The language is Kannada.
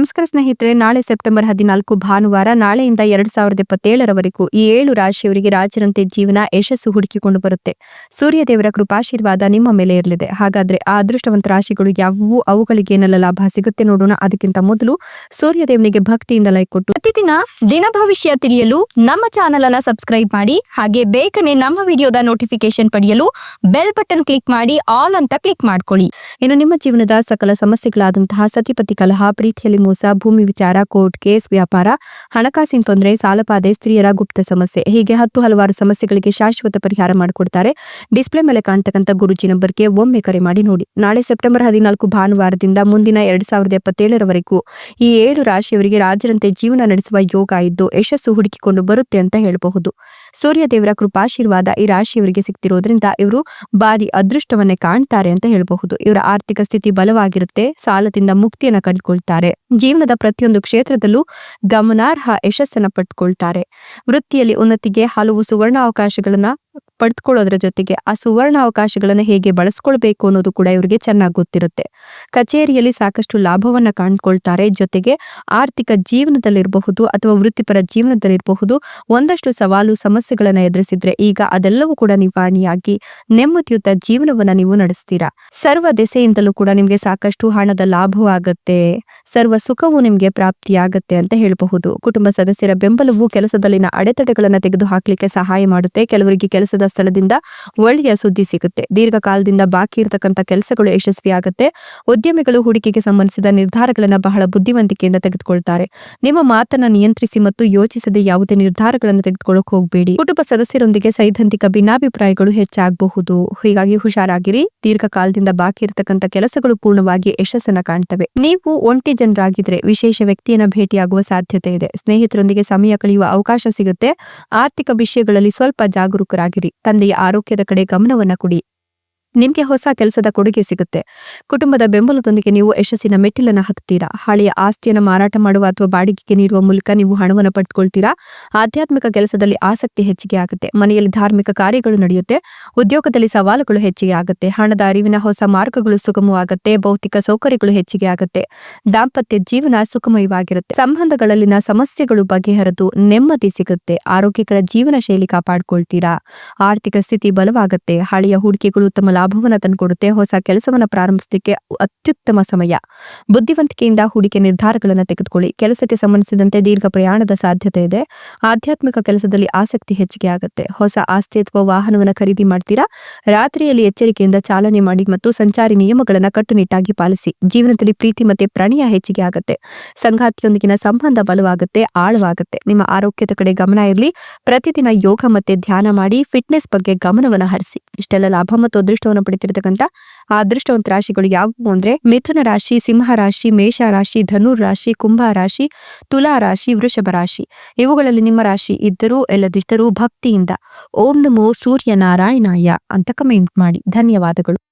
ನಮಸ್ಕಾರ ಸ್ನೇಹಿತರೆ, ನಾಳೆ ಸೆಪ್ಟೆಂಬರ್ ಹದಿನಾಲ್ಕು ಭಾನುವಾರ ನಾಳೆಯಿಂದ ಎರಡು ಸಾವಿರದ ಇಪ್ಪತ್ತೇಳರವರೆಗೂ ಈ ಏಳು ರಾಶಿಯವರಿಗೆ ರಾಜರಂತೆ ಜೀವನ ಯಶಸ್ಸು ಹುಡುಕಿಕೊಂಡು ಬರುತ್ತೆ. ಸೂರ್ಯದೇವರ ಕೃಪಾಶೀರ್ವಾದ ನಿಮ್ಮ ಮೇಲೆ ಇರಲಿದೆ. ಹಾಗಾದ್ರೆ ಆ ಅದೃಷ್ಟವಂತ ರಾಶಿಗಳು ಯಾವುವು? ಅವುಗಳಿಗೆ ಏನೆಲ್ಲ ಲಾಭ ಸಿಗುತ್ತೆ ನೋಡೋಣ. ಅದಕ್ಕಿಂತ ಮೊದಲು ಸೂರ್ಯದೇವನಿಗೆ ಭಕ್ತಿಯಿಂದ ಲೈಕ್ ಕೊಟ್ಟು ಪ್ರತಿದಿನ ದಿನ ಭವಿಷ್ಯ ತಿಳಿಯಲು ನಮ್ಮ ಚಾನೆಲ್ ಅನ್ನ ಸಬ್ಸ್ಕ್ರೈಬ್ ಮಾಡಿ, ಹಾಗೆ ಬೇಗನೆ ನಮ್ಮ ವಿಡಿಯೋದ ನೋಟಿಫಿಕೇಶನ್ ಪಡೆಯಲು ಬೆಲ್ ಬಟನ್ ಕ್ಲಿಕ್ ಮಾಡಿ, ಆಲ್ ಅಂತ ಕ್ಲಿಕ್ ಮಾಡ್ಕೊಳ್ಳಿ. ಇನ್ನು ನಿಮ್ಮ ಜೀವನದ ಸಕಲ ಸಮಸ್ಯೆಗಳಾದಂತಹ ಸತಿಪತಿ ಕಲಹ, ಪ್ರೀತಿಯಲ್ಲಿ ಮೋಸ ಭೂಮಿ ವಿಚಾರ, ಕೋರ್ಟ್ ಕೇಸ್, ವ್ಯಾಪಾರ, ಹಣಕಾಸಿನ ತೊಂದರೆ ಸಾಲಪಾದೆ ಸ್ತ್ರೀಯರ ಗುಪ್ತ ಸಮಸ್ಯೆ. ಹೀಗೆ ಹತ್ತು ಹಲವಾರು ಸಮಸ್ಯೆಗಳಿಗೆ ಶಾಶ್ವತ ಪರಿಹಾರ ಮಾಡಿಕೊಡ್ತಾರೆ. ಡಿಸ್ಪ್ಲೇ ಮೇಲೆ ಕಾಣ್ತಕ್ಕಂಥ ಗುರುಜಿ ನಂಬರ್ಗೆ ಒಮ್ಮೆ ಕರೆ ಮಾಡಿ ನೋಡಿ. ನಾಳೆ ಸೆಪ್ಟೆಂಬರ್ ಹದಿನಾಲ್ಕು ಭಾನುವಾರದಿಂದ ಮುಂದಿನ ಎರಡ್ ಸಾವಿರದ ಎಪ್ಪತ್ತೇಳರವರೆಗೂ ಈ ಏಳು ರಾಶಿಯವರಿಗೆ ರಾಜರಂತೆ ಜೀವನ ನಡೆಸುವ ಯೋಗ ಇದ್ದು ಯಶಸ್ಸು ಹುಡುಕಿಕೊಂಡು ಬರುತ್ತೆ ಅಂತ ಹೇಳಬಹುದು. ಸೂರ್ಯ ದೇವರ ಕೃಪಾಶೀರ್ವಾದ ಈ ರಾಶಿಯವರಿಗೆ ಸಿಕ್ತಿರೋದ್ರಿಂದ ಇವರು ಬಾರಿ ಅದೃಷ್ಟವನ್ನೇ ಕಾಣ್ತಾರೆ ಅಂತ ಹೇಳಬಹುದು. ಇವರ ಆರ್ಥಿಕ ಸ್ಥಿತಿ ಬಲವಾಗಿರುತ್ತೆ, ಸಾಲದಿಂದ ಮುಕ್ತಿಯನ್ನ ಕಂಡುಕೊಳ್ತಾರೆ. ಜೀವನದ ಪ್ರತಿಯೊಂದು ಕ್ಷೇತ್ರದಲ್ಲೂ ಗಮನಾರ್ಹ ಯಶಸ್ಸನ್ನು ಪಡೆದುಕೊಳ್ತಾರೆ ವೃತ್ತಿಯಲ್ಲಿ ಉನ್ನತಿಗೆ ಹಲವು ಸುವರ್ಣ ಅವಕಾಶಗಳನ್ನ ಪಡೆದುಕೊಳ್ಳೋದ್ರ ಜೊತೆಗೆ ಆ ಸುವರ್ಣ ಅವಕಾಶಗಳನ್ನು ಹೇಗೆ ಬಳಸ್ಕೊಳ್ಬೇಕು ಅನ್ನೋದು ಕೂಡ ಇವರಿಗೆ ಚೆನ್ನಾಗಿ ಗೊತ್ತಿರುತ್ತೆ. ಕಚೇರಿಯಲ್ಲಿ ಸಾಕಷ್ಟು ಲಾಭವನ್ನ ಕಾಣ್ಕೊಳ್ತಾರೆ. ಜೊತೆಗೆ ಆರ್ಥಿಕ ಜೀವನದಲ್ಲಿರಬಹುದು ಅಥವಾ ವೃತ್ತಿಪರ ಜೀವನದಲ್ಲಿರಬಹುದು ಒಂದಷ್ಟು ಸವಾಲು, ಸಮಸ್ಯೆಗಳನ್ನ ಎದುರಿಸಿದ್ರೆ ಈಗ ಅದೆಲ್ಲವೂ ಕೂಡ ನಿವಾರಣೆಯಾಗಿ ನೆಮ್ಮದಿಯುತ ಜೀವನವನ್ನ ನೀವು ನಡೆಸ್ತೀರಾ? ಸರ್ವ ದೆಸೆಯಿಂದಲೂ ಕೂಡ ನಿಮಗೆ ಸಾಕಷ್ಟು ಹಣದ ಲಾಭವಾಗುತ್ತೆ ಸರ್ವ ಸುಖವು ನಿಮಗೆ ಪ್ರಾಪ್ತಿಯಾಗತ್ತೆ ಅಂತ ಹೇಳಬಹುದು. ಕುಟುಂಬ ಸದಸ್ಯರ ಬೆಂಬಲವು ಕೆಲಸದಲ್ಲಿನ ಅಡೆತಡೆಗಳನ್ನು ತೆಗೆದು ಹಾಕ್ಲಿಕ್ಕೆ ಸಹಾಯ ಮಾಡುತ್ತೆ. ಕೆಲವರಿಗೆ ಕೆಲಸದ ಸ್ಥಳದಿಂದ ಒಳ್ಳೆಯ ಸುದ್ದಿ ಸಿಗುತ್ತೆ. ದೀರ್ಘಕಾಲದಿಂದ ಬಾಕಿ ಇರತಕ್ಕಂತ ಕೆಲಸಗಳು ಯಶಸ್ವಿಯಾಗುತ್ತೆ. ಉದ್ಯಮಿಗಳು ಹೂಡಿಕೆಗೆ ಸಂಬಂಧಿಸಿದ ನಿರ್ಧಾರಗಳನ್ನು ಬಹಳ ಬುದ್ಧಿವಂತಿಕೆಯಿಂದ ತೆಗೆದುಕೊಳ್ತಾರೆ. ನಿಮ್ಮ ಮಾತನ್ನ ನಿಯಂತ್ರಿಸಿ ಮತ್ತು ಯೋಚಿಸದೆ ಯಾವುದೇ ನಿರ್ಧಾರಗಳನ್ನು ತೆಗೆದುಕೊಳ್ಳೋಕೆ ಹೋಗಬೇಡಿ. ಕುಟುಂಬ ಸದಸ್ಯರೊಂದಿಗೆ ಸೈದ್ಧಾಂತಿಕ ಭಿನ್ನಾಭಿಪ್ರಾಯಗಳು ಹೆಚ್ಚಾಗಬಹುದು. ಹೀಗಾಗಿ ಹುಷಾರಾಗಿರಿ. ದೀರ್ಘಕಾಲದಿಂದ ಬಾಕಿ ಇರತಕ್ಕಂತ ಕೆಲಸಗಳು ಪೂರ್ಣವಾಗಿ ಯಶಸ್ಸನ್ನು ಕಾಣ್ತವೆ. ನೀವು ಒಂಟಿ ಜನರಾಗಿದ್ರೆ ವಿಶೇಷ ವ್ಯಕ್ತಿಯನ್ನ ಭೇಟಿಯಾಗುವ ಸಾಧ್ಯತೆ ಇದೆ. ಸ್ನೇಹಿತರೊಂದಿಗೆ ಸಮಯ ಕಳೆಯುವ ಅವಕಾಶ ಸಿಗುತ್ತೆ. ಆರ್ಥಿಕ ವಿಷಯಗಳಲ್ಲಿ ಸ್ವಲ್ಪ ಜಾಗರೂಕರಾಗಿರಿ. ತಂದೆಯ ಆರೋಗ್ಯದ ಕಡೆ ಗಮನವನ್ನ ಕೊಡಿ. ನಿಮ್ಗೆ ಹೊಸ ಕೆಲಸದ ಕೊಡುಗೆ ಸಿಗುತ್ತೆ. ಕುಟುಂಬದ ಬೆಂಬಲದೊಂದಿಗೆ ನೀವು ಯಶಸ್ಸಿನ ಮೆಟ್ಟಿಲನ್ನ ಹತ್ತುತ್ತೀರಾ ಹಳೆಯ ಆಸ್ತಿಯನ್ನು ಮಾರಾಟ ಮಾಡುವ ಅಥವಾ ಬಾಡಿಗೆಗೆ ನೀಡುವ ಮೂಲಕ ನೀವು ಹಣವನ್ನು ಪಡೆದುಕೊಳ್ತೀರಾ? ಆಧ್ಯಾತ್ಮಿಕ ಕೆಲಸದಲ್ಲಿ ಆಸಕ್ತಿ ಹೆಚ್ಚಿಗೆ ಆಗುತ್ತೆ. ಮನೆಯಲ್ಲಿ ಧಾರ್ಮಿಕ ಕಾರ್ಯಗಳು ನಡೆಯುತ್ತೆ. ಉದ್ಯೋಗದಲ್ಲಿ ಸವಾಲುಗಳು ಹೆಚ್ಚಿಗೆ ಆಗುತ್ತೆ. ಹಣದ ಅರಿವಿನ ಹೊಸ ಮಾರ್ಗಗಳು ಸುಗಮವಾಗುತ್ತೆ. ಭೌತಿಕ ಸೌಕರ್ಯಗಳು ಹೆಚ್ಚಿಗೆ ಆಗುತ್ತೆ. ದಾಂಪತ್ಯ ಜೀವನ ಸುಖಮಯವಾಗಿರುತ್ತೆ. ಸಂಬಂಧಗಳಲ್ಲಿನ ಸಮಸ್ಯೆಗಳು ಬಗೆಹರಿದು ನೆಮ್ಮದಿ ಸಿಗುತ್ತೆ. ಆರೋಗ್ಯಕರ ಜೀವನ ಶೈಲಿ ಕಾಪಾಡಿಕೊಳ್ತೀರಾ? ಆರ್ಥಿಕ ಸ್ಥಿತಿ ಬಲವಾಗುತ್ತೆ. ಹಳೆಯ ಹೂಡಿಕೆಗಳು ತಮ್ಮ ಲಾಭವನ್ನ ತಂದುಕೊಡುತ್ತೆ, ಹೊಸ ಕೆಲಸವನ್ನ ಪ್ರಾರಂಭಿಸಲಿಕ್ಕೆ ಅತ್ಯುತ್ತಮ ಸಮಯ. ಬುದ್ಧಿವಂತಿಕೆಯಿಂದ ಹೂಡಿಕೆ ನಿರ್ಧಾರಗಳನ್ನು ತೆಗೆದುಕೊಳ್ಳಿ. ಕೆಲಸಕ್ಕೆ ಸಂಬಂಧಿಸಿದಂತೆ ದೀರ್ಘ ಪ್ರಯಾಣದ ಸಾಧ್ಯತೆ ಇದೆ. ಆಧ್ಯಾತ್ಮಿಕ ಕೆಲಸದಲ್ಲಿ ಆಸಕ್ತಿ ಹೆಚ್ಚಿಗೆ ಆಗುತ್ತೆ. ಹೊಸ ಆಸ್ತಿ ಅಥವಾ ವಾಹನವನ್ನು ಖರೀದಿ ಮಾಡ್ತೀರಾ? ರಾತ್ರಿಯಲ್ಲಿ ಎಚ್ಚರಿಕೆಯಿಂದ ಚಾಲನೆ ಮಾಡಿ ಮತ್ತು ಸಂಚಾರಿ ನಿಯಮಗಳನ್ನು ಕಟ್ಟುನಿಟ್ಟಾಗಿ ಪಾಲಿಸಿ. ಜೀವನದಲ್ಲಿ ಪ್ರೀತಿ ಮತ್ತೆ ಪ್ರಣಯ ಹೆಚ್ಚಿಗೆ ಆಗುತ್ತೆ. ಸಂಗಾತಿಯೊಂದಿಗಿನ ಸಂಬಂಧ ಬಲವಾಗುತ್ತೆ, ಆಳವಾಗುತ್ತೆ. ನಿಮ್ಮ ಆರೋಗ್ಯದ ಕಡೆ ಗಮನ ಇರಲಿ. ಪ್ರತಿದಿನ ಯೋಗ ಮತ್ತೆ ಧ್ಯಾನ ಮಾಡಿ, ಫಿಟ್ನೆಸ್ ಬಗ್ಗೆ ಗಮನವನ್ನು ಹರಿಸಿ. ಇಷ್ಟೆಲ್ಲ ಲಾಭ ಮತ್ತು ಅದೃಷ್ಟವನ್ನು ಪಡಿತಿರ್ತಕ್ಕಂಥ ಅದೃಷ್ಟವಂತ ರಾಶಿಗಳು ಯಾವುವು ಅಂದ್ರೆ, ಮಿಥುನ ರಾಶಿ, ಸಿಂಹ ರಾಶಿ, ಮೇಷ ರಾಶಿ ಧನುರ್ ರಾಶಿ, ಕುಂಭ ರಾಶಿ, ತುಲಾ ರಾಶಿ, ವೃಷಭ ರಾಶಿ. ಇವುಗಳಲ್ಲಿ ನಿಮ್ಮ ರಾಶಿ ಇದ್ದರೂ ಇಲ್ಲದಿದ್ದರೂ ಭಕ್ತಿಯಿಂದ, ಓಂ ನಮೋ ಸೂರ್ಯ ನಾರಾಯಣಾಯ ಅಂತ ಕಮೆಂಟ್ ಮಾಡಿ. ಧನ್ಯವಾದಗಳು.